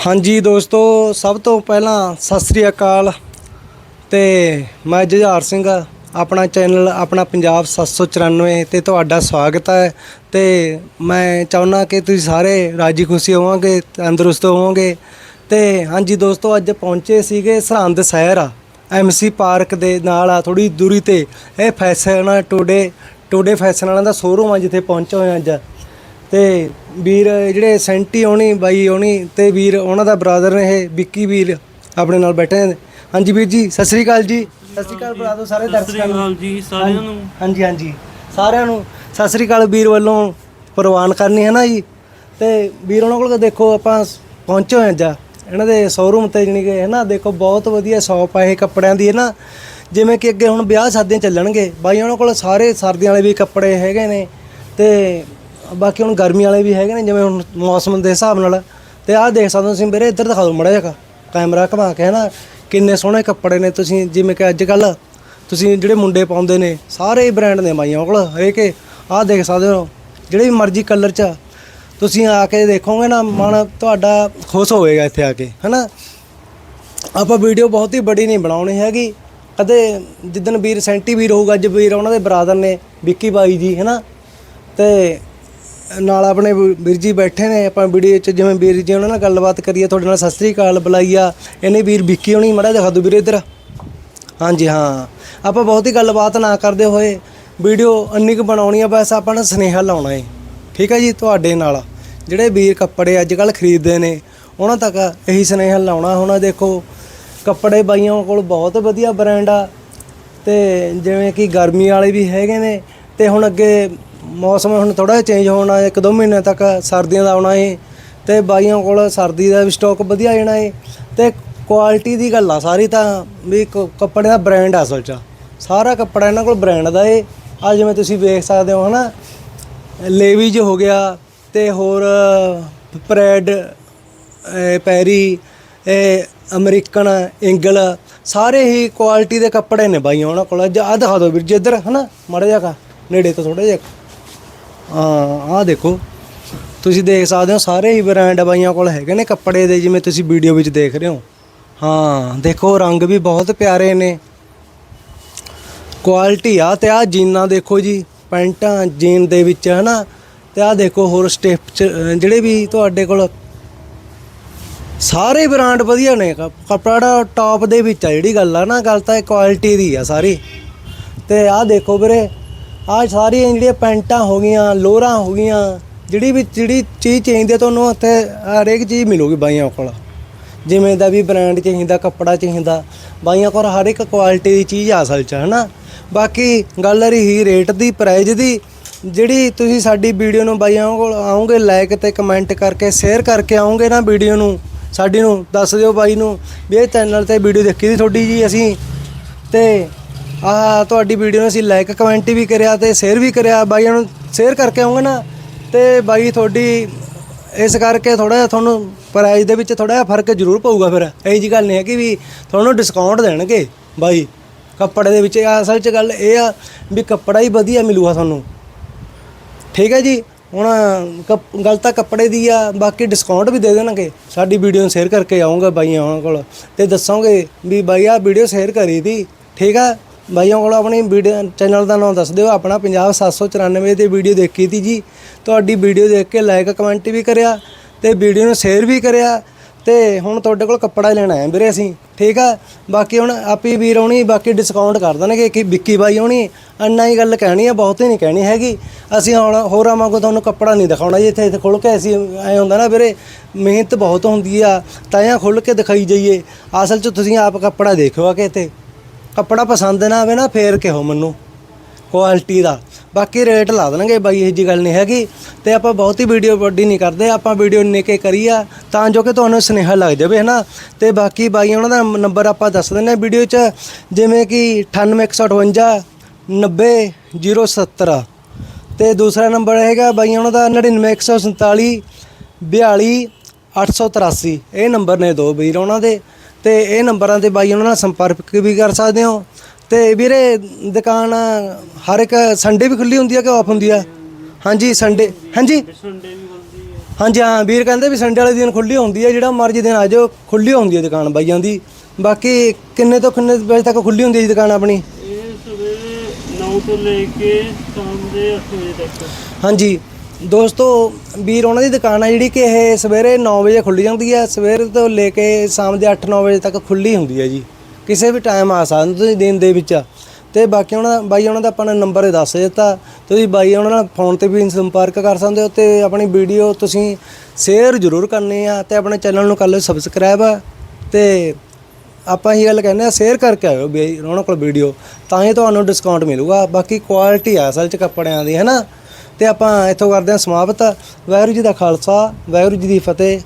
ਹਾਂਜੀ ਦੋਸਤੋ, ਸਭ ਤੋਂ ਪਹਿਲਾਂ ਸਤਿ ਸ੍ਰੀ ਅਕਾਲ ਤੇ ਮੈਂ ਜੁਝਾਰ ਸਿੰਘ, ਆਪਣਾ ਚੈਨਲ ਆਪਣਾ ਪੰਜਾਬ 794 ਤੇ ਤੁਹਾਡਾ ਸਵਾਗਤ ਹੈ ਤੇ ਮੈਂ ਚਾਹੁੰਦਾ ਕਿ ਤੁਸੀਂ ਸਾਰੇ ਰਾਜੀ ਖੁਸ਼ੀ ਹੋਵੋਗੇ, ਤੰਦਰੁਸਤ ਹੋਵੋਗੇ ਤੇ ਹਾਂਜੀ ਦੋਸਤੋ, ਅੱਜ ਪਹੁੰਚੇ ਸੀਗੇ ਸਰਹੰਦ ਸ਼ਹਿਰ ਐਮਸੀ ਪਾਰਕ ਦੇ ਨਾਲ ਆ ਥੋੜੀ ਦੂਰੀ ਤੇ। ਇਹ ਫੈਸ਼ਨ ਟੂਡੇ ਟੂਡੇ ਫੈਸ਼ਨ ਵਾਲਿਆਂ ਦਾ ਸ਼ੋਰੂਮ ਆ ਜਿੱਥੇ ਪਹੁੰਚੇ ਹੋਏ ਅੱਜ। ਤੇ ਵੀਰ ਜਿਹੜੇ ਸੈਂਟੀ ਹੋਣੀ ਬਾਈ ਹੋਣੀ ਤੇ ਵੀਰ ਉਹਨਾਂ ਦਾ ਬ੍ਰਦਰ ਨੇ ਇਹ ਵਿੱਕੀ ਵੀਰ ਆਪਣੇ ਨਾਲ ਬੈਠੇ ਨੇ। ਹਾਂਜੀ ਵੀਰ ਜੀ ਸਤਿ ਸ੍ਰੀ ਅਕਾਲ ਜੀ। ਸਤਿ ਸ੍ਰੀ ਅਕਾਲ ਬੁਲਾ ਦਿਓ ਸਾਰੇ ਦਰਸ਼ਕਾਂ ਨੂੰ। ਅਕਾਲ ਜੀ ਸਾਰਿਆਂ ਨੂੰ। ਹਾਂਜੀ ਹਾਂਜੀ। ਸਾਰਿਆਂ ਨੂੰ ਸਤਿ ਸ੍ਰੀ ਅਕਾਲ ਵੀਰ ਵੱਲੋਂ ਪ੍ਰਵਾਨ ਕਰਨੀ ਹੈ ਨਾ ਜੀ। ਤੇ ਵੀਰ ਉਹਨਾਂ ਕੋਲ ਦੇਖੋ ਆਪਾਂ ਪਹੁੰਚੇ ਹੋਏ ਅੱਜ ਇਹਨਾਂ ਦੇ ਸ਼ੋਰੂਮ ਤੇ ਜਣੀ ਕਿ ਹੈ ਨਾ ਦੇਖੋ ਬਹੁਤ ਵਧੀਆ ਸ਼ਾਪ ਆ ਇਹ ਕੱਪੜਿਆਂ ਦੀ ਹੈ ਨਾ ਜਿਵੇਂ ਕਿ ਅੱਗੇ ਹੁਣ ਵਿਆਹ ਸ਼ਾਦੀਆਂ ਚੱਲਣਗੇ। ਬਾਈ ਉਹਨਾਂ ਕੋਲ ਸਾਰੇ ਸਰਦੀਆਂ ਵਾਲੇ ਵੀ ਕੱਪੜੇ ਹੈਗੇ ਨੇ। ਤੇ ਬਾਕੀ ਹੁਣ ਗਰਮੀ ਵਾਲੇ ਵੀ ਹੈਗੇ ਨੇ ਜਿਵੇਂ ਹੁਣ ਮੌਸਮ ਦੇ ਹਿਸਾਬ ਨਾਲ ਤੇ ਆਹ ਦੇਖ ਸਕਦੇ ਹੋ ਤੁਸੀਂ ਵੀਰੇ ਇੱਧਰ ਦਿਖਾ ਦਿਓ ਮੜਾ ਜਿਹਾ ਕੈਮਰਾ ਘੁਮਾ ਕੇ ਹੈ ਨਾ ਕਿੰਨੇ ਸੋਹਣੇ ਕੱਪੜੇ ਨੇ ਤੁਸੀਂ ਜਿਵੇਂ ਕਿ ਅੱਜ ਕੱਲ ਤੁਸੀਂ ਜਿਹੜੇ ਮੁੰਡੇ ਪਾਉਂਦੇ ਨੇ ਸਾਰੇ ਬ੍ਰਾਂਡ ਨੇ ਬਾਈਆਂ ਕੋਲ ਹਰੇਕ ਹੀ। ਆਹ ਦੇਖ ਸਕਦੇ ਹੋ ਜਿਹੜੇ ਵੀ ਮਰਜ਼ੀ ਕਲਰ 'ਚ ਆ, ਤੁਸੀਂ ਆ ਕੇ ਦੇਖੋਗੇ ਨਾ ਮਨ ਤੁਹਾਡਾ ਖੁਸ਼ ਹੋਵੇਗਾ ਇੱਥੇ ਆ ਕੇ ਹੈਨਾ? ਆਪਾਂ ਵੀਡੀਓ ਬਹੁਤ ਹੀ ਬੜੀ ਨਹੀਂ ਬਣਾਉਣੀ ਹੈਗੀ। ਕਦੇ ਜਿੱਦਣ ਵੀਰ ਸੈਂਟੀ ਵੀਰ ਹੋਊਗਾ ਅੱਜ ਵੀਰ ਉਹਨਾਂ ਦੇ ਬਰਾਦਰ ਨੇ ਵਿੱਕੀ ਬਾਈ ਜੀ ਹੈਨਾ? ਤੇ ਨਾਲ ਆਪਣੇ ਵੀਰ ਜੀ ਬੈਠੇ ਨੇ, ਆਪਾਂ ਵੀਡੀਓ 'ਚ ਜਿਵੇਂ ਵੀਰ ਜੀ ਉਹਨਾਂ ਨਾਲ ਗੱਲਬਾਤ ਕਰੀਏ, ਤੁਹਾਡੇ ਨਾਲ ਸਤਿ ਸ੍ਰੀ ਅਕਾਲ ਬੁਲਾਈ ਆ ਇਹਨੇ ਵੀਰ ਵਿੱਕੀ ਹੋਣੀ ਮੜਾ ਦਿਖਾ ਦਿਓ ਵੀਰੇ ਇੱਧਰ। ਹਾਂਜੀ, ਹਾਂ। ਆਪਾਂ ਬਹੁਤ ਹੀ ਗੱਲਬਾਤ ਨਾ ਕਰਦੇ ਹੋਏ ਵੀਡੀਓ ਅੰਨੀ ਕੁ ਬਣਾਉਣੀ ਆ, ਬਸ ਆਪਾਂ ਨੇ ਸੁਨੇਹਾ ਲਾਉਣਾ ਏ। ਠੀਕ ਹੈ ਜੀ, ਤੁਹਾਡੇ ਨਾਲ। ਜਿਹੜੇ ਵੀਰ ਕੱਪੜੇ ਅੱਜ ਕੱਲ ਖਰੀਦਦੇ ਨੇ, ਉਹਨਾਂ ਤੱਕ ਇਹੀ ਸੁਨੇਹਾ ਲਾਉਣਾ ਹੋਣਾ ਦੇਖੋ, ਕੱਪੜੇ ਬਾਈਆਂ ਕੋਲ ਬਹੁਤ ਵਧੀਆ ਬ੍ਰਾਂਡ ਆ। ਤੇ ਜਿਵੇਂ ਕਿ ਗਰਮੀ ਵਾਲੇ ਵੀ ਹੈਗੇ ਨੇ, ਤੇ ਹੁਣ ਅੱਗੇ ਮੌਸਮ ਹੁਣ ਥੋੜਾ ਜਿਹਾ ਚੇਂਜ ਹੋਣਾ ਇੱਕ ਦੋ ਮਹੀਨੇ ਤੱਕ ਸਰਦੀਆਂ ਦਾ ਆਉਣਾ ਏ ਤੇ ਬਾਈਆਂ ਕੋਲ ਸਰਦੀ ਦਾ ਵੀ ਸਟਾਕ ਵਧੀਆ ਜਾਣਾ ਏ ਤੇ ਕੁਆਲਿਟੀ ਦੀ ਗੱਲ ਆ ਸਾਰੀ ਤਾਂ ਵੀ ਕ- ਕੱਪੜੇ ਦਾ ਬ੍ਰਾਂਡ ਆ ਅਸਲ 'ਚ। ਸਾਰਾ ਕੱਪੜਾ ਇਹਨਾਂ ਕੋਲ ਬ੍ਰਾਂਡ ਦਾ ਏ। ਆ ਜਿਵੇਂ ਤੁਸੀਂ ਵੇਖ ਸਕਦੇ ਹੋ ਹਨਾ, ਲੇਵੀਜ ਹੋ ਗਿਆ ਤੇ ਹੋਰ, ਪ੍ਰੈਡ ਪੈਰੀ, ਇਹ ਅਮਰੀਕਨ, ਇੰਗਲ, ਸਾਰੇ ਹੀ ਕੁਆਲਿਟੀ ਦੇ ਕੱਪੜੇ ਨੇ ਬਾਈ ਉਹਨਾਂ ਕੋਲ। ਅੱਜ ਆ ਦਿਖਾ ਦਿਓ ਵੀਰ ਜੀ ਇੱਧਰ, ਹਨਾ, ਮਾੜਾ ਜਿਹਾ ਕਾ ਨੇੜੇ ਤੋਂ ਥੋੜਾ ਜਿਹਾ ਹਾਂ, ਆਹ ਦੇਖੋ। ਤੁਸੀਂ ਦੇਖ ਸਕਦੇ ਹੋ, ਸਾਰੇ ਹੀ ਬ੍ਰਾਂਡ ਬਾਈਆਂ ਕੋਲ ਹੈਗੇ ਨੇ ਕੱਪੜੇ ਦੇ, ਜਿਵੇਂ ਤੁਸੀਂ ਵੀਡੀਓ ਵਿੱਚ ਦੇਖ ਰਹੇ ਹੋ। ਹਾਂ, ਦੇਖੋ, ਰੰਗ ਵੀ ਬਹੁਤ ਪਿਆਰੇ ਨੇ। ਕੁਆਲਿਟੀ ਆ ਤੇ ਆ ਜੀਨਾਂ ਦੇਖੋ ਜੀ, ਪੈਂਟਾਂ ਜੀਨ ਦੇ ਵਿੱਚ, ਹਨਾ? ਤੇ ਆ ਦੇਖੋ ਹੋਰ ਸਟੈਪ ਜਿਹੜੇ ਵੀ ਤੁਹਾਡੇ ਕੋਲ ਸਾਰੇ ਬ੍ਰਾਂਡ ਵਧੀਆ ਨੇ। ਕ- ਕੱਪੜਾ ਟੌਪ ਦੇ ਵਿੱਚ ਆ, ਜਿਹੜੀ ਗੱਲ ਆ ਨਾ, ਗੱਲ ਤਾਂ ਇਹ ਕੁਆਲਿਟੀ ਦੀ ਆ ਸਾਰੀ। ਤੇ ਆਹ ਦੇਖੋ ਵੀਰੇ ਆਹ ਸਾਰੀਆਂ ਜਿਹੜੀਆਂ ਪੈਂਟਾਂ ਹੋ ਗਈਆਂ, ਲੋਰਾਂ ਹੋ ਗਈਆਂ, ਜਿਹੜੀ ਵੀ, ਜਿਹੜੀ ਚੀਜ਼ ਚਾਹੀਦੀ ਹੈ ਤੁਹਾਨੂੰ ਉੱਥੇ ਹਰੇਕ ਚੀਜ਼ ਮਿਲੂਗੀ ਬਾਈਆਂ ਕੋਲ। ਜਿਵੇਂ ਦਾ ਵੀ ਬ੍ਰਾਂਡ ਚਾਹੀਦਾ, ਕੱਪੜਾ ਚਾਹੀਦਾ, ਬਾਈਆਂ ਕੋਲ ਹਰ ਇੱਕ ਕੁਆਲਿਟੀ ਦੀ ਚੀਜ਼ ਆ ਅਸਲ 'ਚ, ਹਨਾ? ਬਾਕੀ ਗੱਲ ਰਹੀ ਰੇਟ ਦੀ ਪ੍ਰਾਈਜ਼ ਦੀ, ਜਿਹੜੀ ਤੁਸੀਂ ਸਾਡੀ ਵੀਡੀਓ ਨੂੰ ਬਾਈਆਂ ਕੋਲ ਆਉਂਗੇ ਲਾਈਕ ਤੇ ਕਮੈਂਟ ਕਰਕੇ ਸ਼ੇਅਰ ਕਰਕੇ ਆਉਂਗੇ ਨਾ ਵੀਡੀਓ ਨੂੰ, ਸਾਡੀ ਨੂੰ, ਦੱਸ ਦਿਓ ਬਾਈ ਨੂੰ ਵੀ ਇਹ ਚੈਨਲ ਤੇ ਵੀਡੀਓ ਦੇਖੀ ਦੀ ਤੁਹਾਡੀ ਜੀ ਅਸੀਂ। ਤੇ ਆ ਤੁਹਾਡੀ ਵੀਡੀਓ ਨੂੰ ਅਸੀਂ ਲਾਈਕ ਕਮੈਂਟ ਵੀ ਕਰਿਆ ਤੇ ਸ਼ੇਅਰ ਵੀ ਕਰਿਆ। ਬਾਈਆਂ ਨੂੰ ਸ਼ੇਅਰ ਕਰਕੇ ਆਉਂਗੇ ਨਾ, ਤੇ ਬਾਈ ਤੁਹਾਡੀ ਇਸ ਕਰਕੇ ਥੋੜਾ ਜਿਹਾ ਤੁਹਾਨੂੰ ਪ੍ਰਾਈਸ ਦੇ ਵਿੱਚ ਥੋੜਾ ਜਿਹਾ ਫ਼ਰਕ ਜ਼ਰੂਰ ਪਊਗਾ ਫਿਰ। ਇਹ ਜੀ ਗੱਲ ਨਹੀਂ ਹੈ ਕਿ ਵੀ ਤੁਹਾਨੂੰ ਡਿਸਕਾਊਂਟ ਦੇਣਗੇ ਬਾਈ। ਕੱਪੜੇ ਦੇ ਵਿੱਚ ਇਹ ਅਸਲ 'ਚ ਗੱਲ ਇਹ ਆ ਵੀ ਕੱਪੜਾ ਹੀ ਵਧੀਆ ਮਿਲੂਗਾ ਤੁਹਾਨੂੰ। ਠੀਕ ਹੈ ਜੀ? ਹੁਣ ਕੱਪ- ਗੱਲ ਤਾਂ ਕੱਪੜੇ ਦੀ ਆ, ਬਾਕੀ ਡਿਸਕਾਊਂਟ ਵੀ ਦੇ ਦੇਣਗੇ। ਸਾਡੀ ਵੀਡੀਓ ਨੂੰ ਸ਼ੇਅਰ ਕਰਕੇ ਆਉਂਗਾ ਬਾਈਆਂ ਉਹਨਾਂ ਕੋਲ। ਤੇ ਦੱਸੋਗੇ ਵੀ ਬਾਈ ਆ ਵੀਡੀਓ ਸ਼ੇਅਰ ਕਰੀ ਤੀ ਠੀਕ ਆ? ਬਾਈਆਂ ਕੋਲ ਆਪਣੀ ਵੀਡੀਓ ਚੈਨਲ ਦਾ ਨਾਮ ਦੱਸ ਦਿਓ, ਆਪਣਾ ਪੰਜਾਬ 794 ਤੇ ਵੀਡੀਓ ਦੇਖੀ ਤੀ ਜੀ। ਤੁਹਾਡੀ ਵੀਡੀਓ ਦੇਖ ਕੇ ਲਾਈਕ ਕਮੈਂਟ ਵੀ ਕਰਿਆ ਤੇ ਵੀਡੀਓ ਨੂੰ ਸ਼ੇਅਰ ਵੀ ਕਰਿਆ ਤੇ ਹੁਣ ਤੁਹਾਡੇ ਕੋਲ ਕੱਪੜਾ ਲੈਣਾ ਹੈ ਵੀਰੇ ਅਸੀਂ, ਠੀਕ ਆ? ਬਾਕੀ ਹੁਣ ਆਪੀ ਵੀਰ ਆਉਣੀ, ਬਾਕੀ ਡਿਸਕਾਊਂਟ ਕਰ ਦੇਣਗੇ ਕਿ ਵਿੱਕੀ ਬਾਈ ਆਉਣੀ ਅੰਨਾ ਹੀ ਗੱਲ ਕਹਿਣੀ ਆ, ਬਹੁਤੀ ਨਹੀਂ ਕਹਿਣੀ ਹੈਗੀ। ਅਸੀਂ ਹੁਣ ਹੋਰਾਂ ਵਾਂਗੂ ਤੁਹਾਨੂੰ ਕੱਪੜਾ ਨਹੀਂ ਦਿਖਾਉਣਾ ਜੀ ਇੱਥੇ ਇੱਥੇ ਖੁੱਲ ਕੇ ਅਸੀਂ ਐ ਹੁੰਦਾ ਨਾ ਵੀਰੇ, ਮਿਹਨਤ ਬਹੁਤ ਹੁੰਦੀ ਆ ਤਾਂਿਆਂ ਖੁੱਲ ਕੇ ਦਿਖਾਈ ਜਾਈਏ। ਅਸਲ 'ਚ ਤੁਸੀਂ ਆਪ ਕੱਪੜਾ ਦੇਖੋ ਆ ਕਿ ਇੱਥੇ। ਕੱਪੜਾ ਪਸੰਦ ਨਾ ਆਵੇ ਨਾ, ਫੇਰ ਕਿਹੋ ਮੈਨੂੰ। ਕੁਆਲਿਟੀ ਦਾ। ਬਾਕੀ ਰੇਟ ਲਾ ਦੇਣਗੇ ਬਾਈ, ਇਹ ਜੀ ਗੱਲ ਨਹੀਂ ਹੈਗੀ। ਤੇ ਆਪਾਂ ਬਹੁਤੀ ਵੀਡੀਓ ਵੱਡੀ ਨਹੀਂ ਕਰਦੇ। ਆਪਾਂ ਵੀਡੀਓ ਨਿੱਕੇ ਕਰੀਆ ਤਾਂ ਜੋ ਕਿ ਤੁਹਾਨੂੰ ਸੁਨੇਹਾ ਲੱਗ ਜਾਵੇ, ਹਨਾ? ਤੇ ਬਾਕੀ ਬਾਈ, ਉਹਨਾਂ ਦਾ ਨੰਬਰ ਆਪਾਂ ਦੱਸ ਦਿੰਦੇ ਹਾਂ ਵੀਡੀਓ 'ਚ। ਜਿਵੇਂ ਕਿ 98158 90070 ਤੇ ਦੂਸਰਾ ਨੰਬਰ ਹੈਗਾ ਬਾਈ, ਉਹਨਾਂ ਦਾ 99147 42 883 ਇਹ ਨੰਬਰ ਨੇ ਦੋ ਵੀਰ, ਉਹਨਾਂ ਦੇ। ਤੇ ਇਹ ਨੰਬਰਾਂ ਤੇ ਬਾਈ ਉਹਨਾਂ ਨਾਲ ਸੰਪਰਕ ਵੀ ਕਰ ਸਕਦੇ ਹੋ। ਤੇ ਵੀਰੇ ਦੁਕਾਨ ਹਰ ਇੱਕ ਸੰਡੇ ਵੀ ਖੁੱਲੀ ਹੁੰਦੀ ਹੈ ਕਿ ਆਫ ਹੁੰਦੀ ਆ? ਹਾਂਜੀ ਸੰਡੇ ਹਾਂਜੀ? ਸੰਡੇ ਵੀ ਖੁੱਲਦੀ ਹੈ ਹਾਂਜੀ ਹਾਂ ਵੀਰ ਕਹਿੰਦੇ ਵੀ ਸੰਡੇ ਵਾਲੇ ਦਿਨ ਖੁੱਲੀ ਹੁੰਦੀ ਹੈ ਜਿਹੜਾ ਮਰਜ਼ੀ ਦਿਨ ਆ ਜਾਓ ਖੁੱਲੀ ਹੁੰਦੀ ਹੈ ਦੁਕਾਨ ਬਾਈਆਂ ਦੀ। ਬਾਕੀ ਕਿੰਨੇ ਤੋਂ ਕਿੰਨੇ ਵਜੇ ਤੱਕ ਖੁੱਲੀ ਹੁੰਦੀ ਹੈ ਜੀ ਦੁਕਾਨ ਆਪਣੀ? ਇਹ ਸਵੇਰੇ 9 ਤੋਂ ਲੈ ਕੇ ਸ਼ਾਮ ਦੇ 8 ਵਜੇ ਤੱਕ। ਹਾਂਜੀ। ਦੋਸਤੋ, ਵੀਰ, ਉਹਨਾਂ ਦੀ ਦੁਕਾਨ ਆ ਜਿਹੜੀ ਕਿ ਇਹ ਸਵੇਰੇ 9 ਵਜੇ ਖੁੱਲੀ ਜਾਂਦੀ ਹੈ ਸਵੇਰ ਤੋਂ ਲੈ ਕੇ ਸ਼ਾਮ ਦੇ 8-9 ਵਜੇ ਤੱਕ ਖੁੱਲੀ ਹੁੰਦੀ ਹੈ ਜੀ। ਕਿਸੇ ਵੀ ਟਾਈਮ ਆ ਸਕਦੇ ਤੁਸੀਂ ਦਿਨ ਦੇ ਵਿੱਚ। ਤੇ ਬਾਕੀ ਉਹਨਾਂ ਦਾ ਬਾਈ, ਉਹਨਾਂ ਦਾ ਆਪਾਂ ਨੇ ਨੰਬਰ ਦੱਸ ਦਿੱਤਾ। ਤੁਸੀਂ ਬਾਈ, ਉਹਨਾਂ ਨਾਲ ਫੋਨ ਤੇ ਵੀ ਸੰਪਰਕ ਕਰ ਸਕਦੇ ਹੋ ਤੇ ਆਪਣੀ ਵੀਡੀਓ ਤੁਸੀਂ ਸ਼ੇਅਰ ਜ਼ਰੂਰ ਕਰਨੀ ਆ ਤੇ ਆਪਣੇ ਚੈਨਲ ਨੂੰ ਕਰ ਲਓ ਸਬਸਕ੍ਰਾਈਬ ਤੇ ਆਪਾਂ ਇਹ ਗੱਲ ਕਹਿੰਦੇ ਆ ਸ਼ੇਅਰ ਕਰਕੇ ਆਇਓ ਵੀ ਉਹਨਾਂ ਕੋਲ ਵੀਡੀਓ। ਤਾਂ ਹੀ ਤੁਹਾਨੂੰ ਡਿਸਕਾਊਂਟ ਮਿਲੂਗਾ। ਬਾਕੀ ਕੁਆਲਿਟੀ ਆ, ਅਸਲ ਚ ਕੱਪੜਿਆਂ ਦੀ ਹੈ ਨਾ ਤੇ ਆਪਾਂ ਇੱਥੋਂ ਕਰਦੇ ਹਾਂ ਸਮਾਪਤ। ਵਾਹਿਗੁਰੂ ਜੀ ਦਾ ਖਾਲਸਾ ਵਾਹਿਗੁਰੂ ਜੀ ਦੀ ਫਤਿਹ।